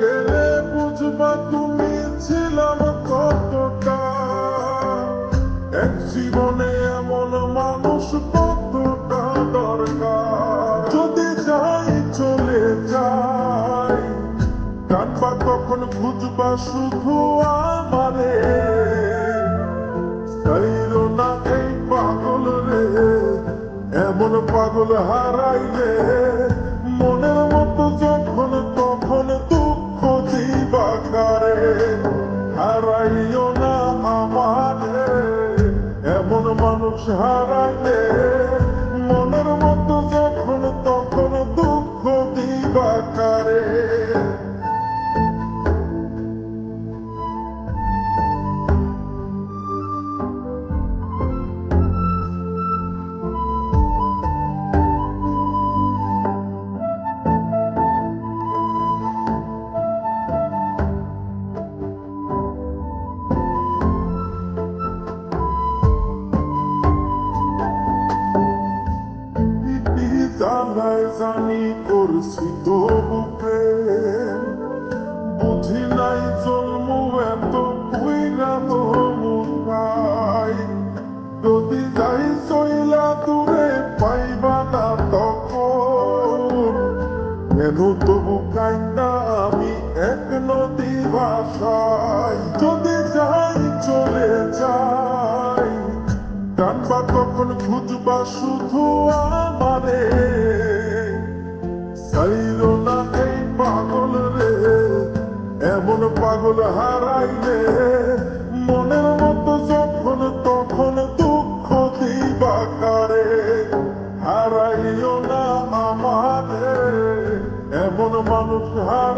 গেলে বুঝবা তুমি ছিলাম এক জীবনে এমন মানুষ চলে যাই, কানবা কখন খুঁজবা শুধু আমারে। সাইরো না এই পাগল রে, এমন পাগল হারাইলে মনের মানুষ হারাইলে জানায় জানি করছি তবু প্রেম। বুঝি নাই জন্ম এত কুইরা যদি যাই চইলা দূরে পাইবা না তখন। কেন তবু কাইন্দা আমি এক নদী ভাষায় যদি যাই চলে যাই কানবা কখন খুঁজবা শুধু আমারে পাগল হারাইলে মনের মতো যখন তখন দুঃখ দিবা কারে? হারাইও না আমারে, এমন মানুষ হারাইলে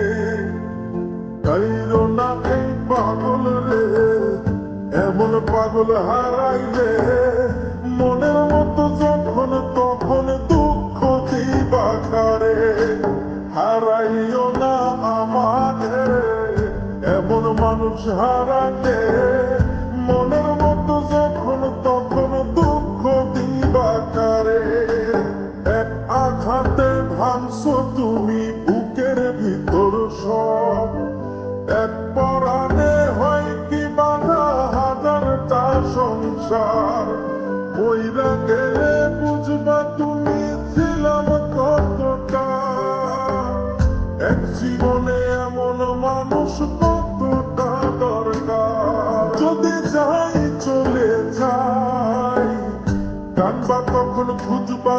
পাগল রে, এমন পাগল হারাইলে মনের মতো যখন তখন দুঃখ দিবা খারে। হারাইও না আমাকে, এমন মানুষ হারাইলে